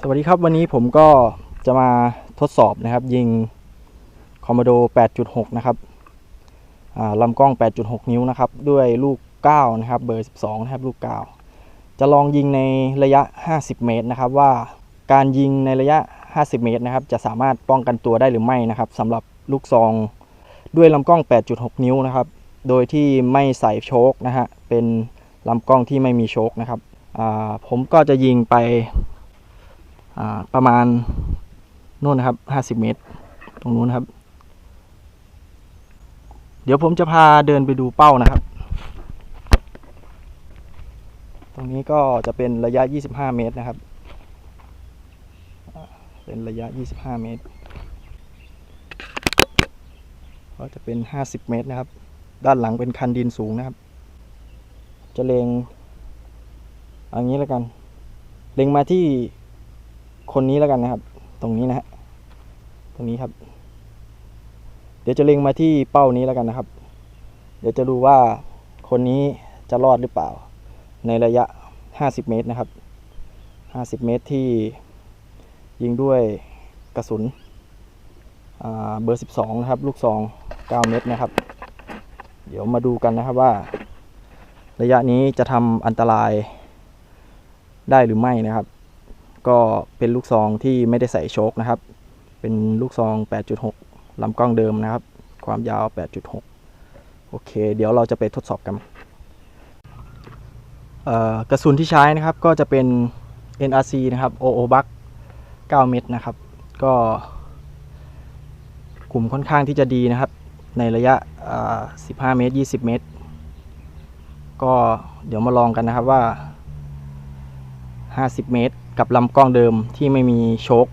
สวัสดีครับวันนี้ผมก็จะมาทดสอบนะครับ ยิงคอมโมโด 8.6 นะครับลำกล้อง 8.6 นิ้วนะครับ ด้วยลูก 9 นะครับ เบอร์ 12 นะครับ ลูก 9 จะลองยิงในระยะ 50 เมตรนะครับ ว่าการยิงในระยะ 50 เมตรนะครับ จะสามารถป้องกันตัวได้หรือไม่นะครับสำหรับลูกซองด้วยลำกล้อง 8.6 นิ้วนะครับ โดยที่ไม่ใส่โชคนะฮะ เป็นลำกล้องที่ไม่มีโชคนะครับ ผมก็จะยิงไปประมาณนู่นนะครับห้าสิบเมตร ตรงนู้นนะครับ เดี๋ยวผมจะพาเดินไปดูเป้านะครับ ตรงนี้ก็จะเป็นระยะ 25 เมตรนะครับ เป็นระยะ 25 เมตร ก็จะเป็น 50 เมตรนะครับ ด้านหลังเป็นคันดินสูงนะครับ จะเลง เอางี้แล้วกัน เล็งมาที่คนนี้แล้วกันนะครับ ตรงนี้นะฮะตรงนี้ครับ เดี๋ยวจะเล็งมาที่เป้านี้แล้วกันนะครับ เดี๋ยวจะดูว่าคนนี้จะรอดหรือเปล่า ในระยะ 50 เมตรนะครับ 50 เมตรที่ยิงด้วยกระสุนเบอร์ 12 นะครับ ลูกซอง9เมตรนะครับ เดี๋ยวมาดูกันนะครับว่า ระยะนี้จะทำอันตราย ได้หรือไม่นะครับ ก็เป็นลูกซองที่ไม่ได้ใส่โชคนะครับ เป็นลูกซอง 8.6 ลำกล้องเดิมนะครับ ความยาว 8.6 โอเค เดี๋ยวเราจะไปทดสอบกันกระสุนที่ใช้นะครับก็จะเป็น NRC นะครับ OO Buck 9 เม็ดนะครับ ก็กลุ่มค่อนข้างที่จะดีนะครับ ในระยะ 15 เมตร 20 เมตร ก็เดี๋ยวมาลองกันนะครับว่า 50 เมตร กับลำกล้องเดิมที่ไม่มีโชค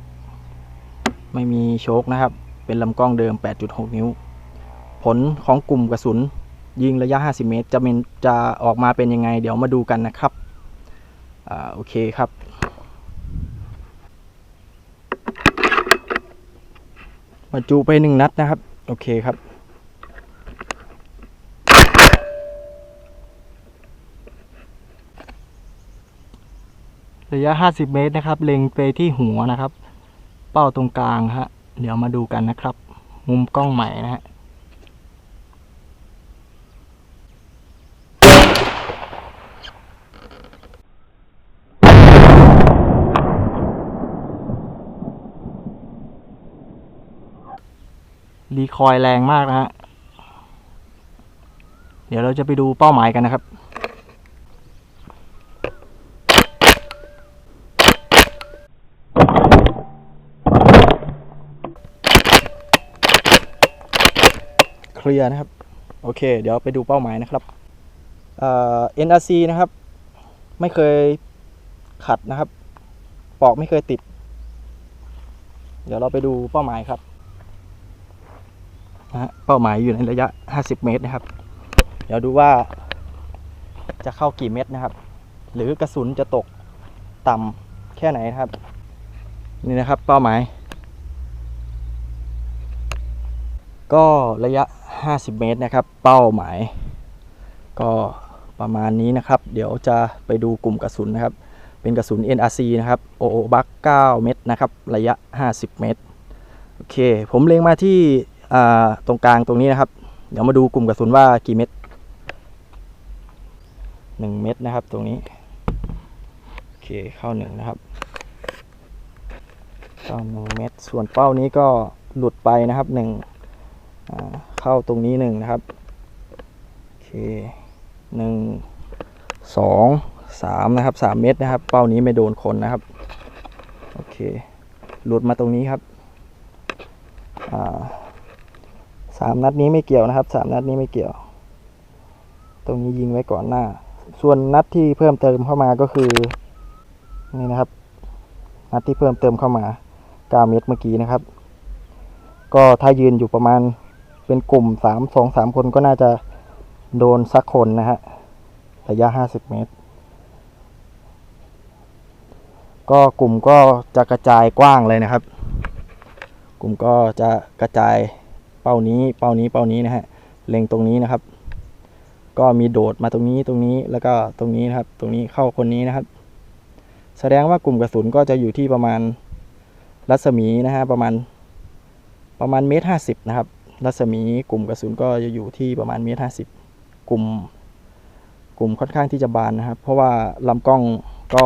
ไม่มีโชคนะครับ เป็นลำกล้องเดิม 8.6 นิ้ว ผลของกลุ่มกระสุนยิงระยะ 50 เมตร จะเป็นจะออกมาเป็นยังไง เดี๋ยวมาดูกันนะครับอ่าโอเคครับมาจูไปหนึ่งนัดนะครับ โอเคครับ ระยะ 50 เมตรนะครับ เล็งไปที่หัวนะครับ เป้าตรงกลางฮะ เดี๋ยวมาดูกันนะครับ มุมกล้องใหม่นะฮะรีคอยล์แรงมากนะฮะ เดี๋ยวเราจะไปดูเป้าหมายกันนะครับ เคลียร์นะครับ โอเค เดี๋ยวไปดูเป้าหมายนะครับเอ่อ NRC นะครับ ไม่เคยขัดนะครับ ปอกไม่เคยติด เดี๋ยวเราไปดูเป้าหมายครับนะฮะเป้าหมายอยู่ในระยะ 50 เมตรนะครับ เดี๋ยวดูว่าจะเข้ากี่เม็ดนะครับ หรือกระสุนจะตกต่ำแค่ไหนนะครับ นี่นะครับเป้าหมาย ก็ระยะ 50 เมตรนะครับ เป้าหมาย ก็ประมาณนี้นะครับ เดี๋ยวจะไปดูกลุ่มกระสุนนะครับ เป็นกระสุน NRC นะครับ OO b u c 9เม็ดนะครับ ระยะ 50 เมตร โอเค ผมเล็งมาที่ตรงกลางตรงนี้นะครับ เดี๋ยวมาดูกลุ่มกระสุนว่ากี่เม็ด1 เม็ดนะครับตรงนี้ โอเค เข้าหนึ่งนะครับเข้าหนึ่งเม็ดส่วนเป้านี้ก็หลุดไปนะครับหนึ่งอ่า เข้าตรงนี้หนึ่งนะครับโอเคหนึ่งสองสามนะครับสามเม็ดนะครับ เป้านี้ไม่โดนคนนะครับโอเคหลุดมาตรงนี้ครับอ่าสามนัดนี้ไม่เกี่ยวนะครับสามนัดนี้ไม่เกี่ยว ตรงนี้ยิงไว้ก่อนหน้า ส่วนนัดที่เพิ่มเติมเข้ามาก็คือนี่นะครับ นัดที่เพิ่มเติมเข้ามาเก้าเม็ดเมื่อกี้นะครับ ก็ถ้ายืนอยู่ประมาณ เป็นกลุ่มสามสองสามคนก็น่าจะโดนสักคนนะฮะระยะห้าสิบเมตร ก็กลุ่มก็จะกระจายกว้างเลยนะครับ กลุ่มก็จะกระจายเป้านี้เป้านี้เป้านี้นะฮะเล็งตรงนี้นะครับ ก็มีโดดมาตรงนี้ตรงนี้แล้วก็ตรงนี้นะครับ ตรงนี้เข้าคนนี้นะครับ แสดงว่ากลุ่มกระสุนก็จะอยู่ที่ประมาณรัศมีนะฮะประมาณประมาณเมตรห้าสิบนะครับ รัศมีกลุ่มกระสุนก็จะอยู่ที่ประมาณเมตรห้าสิบกลุ่ม กลุ่มค่อนข้างที่จะบานนะครับ เพราะว่าลำกล้องก็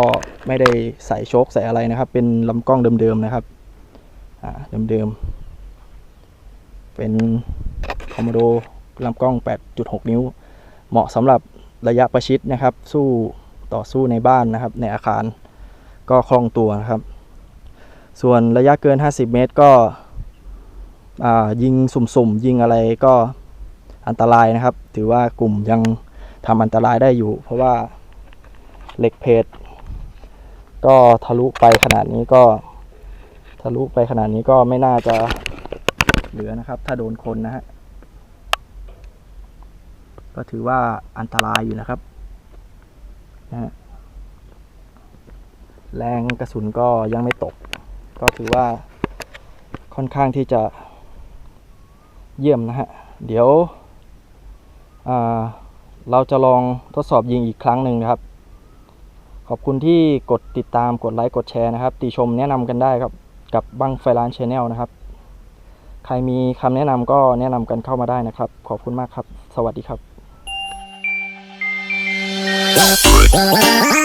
ไม่ได้ใส่โชคใส่อะไรนะครับ เป็นลำกล้องเดิมๆนะครับเดิมๆเป็นคอมโมโดลำกล้อง 8.6 นิ้ว เหมาะสำหรับระยะประชิดนะครับ สู้ต่อสู้ในบ้านนะครับ ในอาคารก็คล่องตัวนะครับ ส่วนระยะเกิน 50 เมตรก็ ยิงสุ่มๆ ยิงอะไรก็อันตรายนะครับ ถือว่ากลุ่มยังทำอันตรายได้อยู่ เพราะว่าเหล็กเพจก็ทะลุไปขนาดนี้ก็ ทะลุไปขนาดนี้ก็ไม่น่าจะเหลือนะครับ ถ้าโดนคนนะฮะก็ถือว่าอันตรายอยู่นะครับนะฮะแรงกระสุนก็ยังไม่ตก ก็ถือว่าค่อนข้างที่จะ เยี่ยมนะฮะ เดี๋ยวเราจะลองทดสอบยิงอีกครั้งหนึ่งนะครับ ขอบคุณที่กดติดตามกดไลค์กดแชร์นะครับ ติชมแนะนำกันได้ครับ กับบังไฟร้านชาแนลนะครับ ใครมีคำแนะนำก็แนะนำกันเข้ามาได้นะครับ ขอบคุณมากครับ สวัสดีครับ